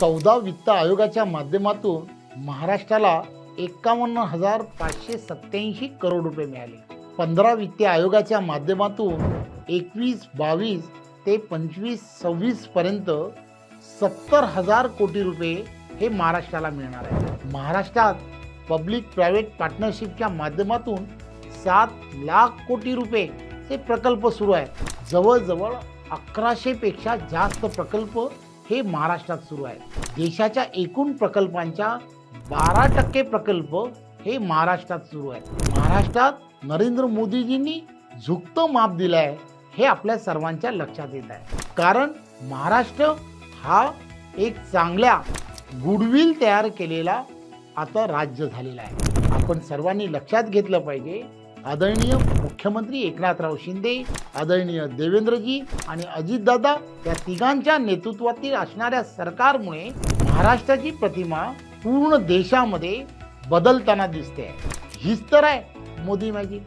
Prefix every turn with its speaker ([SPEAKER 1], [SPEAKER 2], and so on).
[SPEAKER 1] चौदा वित्त आयोगाच्या माध्यमातून महाराष्ट्राला एकावन्न हजार पाचशे सत्याऐंशी करोड रुपये मिळाले. पंधरा वित्त आयोगाच्या माध्यमातून एकवीस बावीस ते पंचवीस सव्वीस पर्यंत सत्तर हजार कोटी रुपये हे महाराष्ट्राला मिळणार आहे महाराष्ट्रात पब्लिक प्रायव्हेट पार्टनरशिपच्या माध्यमातून सात लाख कोटी रुपये हे प्रकल्प सुरू आहेत. जवळजवळ अकराशेपेक्षा जास्त प्रकल्प हे महाराष्ट्रात सुरू आहेत देशाच्या एकूण प्रकल्पांच्या बारा टक्के प्रकल्प हे महाराष्ट्रात सुरू आहेत. महाराष्ट्रात नरेंद्र मोदीजींनी झुकतं माप दिलं आहे हे आपल्या सर्वांच्या लक्षात येत आहे. कारण महाराष्ट्र हा एक चांगल्या गुडविल तयार केलेला आता राज्य झालेला आहे. आपण सर्वांनी लक्षात घेतलं पाहिजे आदरणीय मुख्यमंत्री एकनाथराव शिंदे आदरणीय देवेंद्रजी आणि अजितदादा या तिघांच्या नेतृत्वातील असणाऱ्या सरकारमुळे महाराष्ट्राची प्रतिमा पूर्ण देशामध्ये बदलताना दिसते. हीच तर आहे मोदी मॅजिक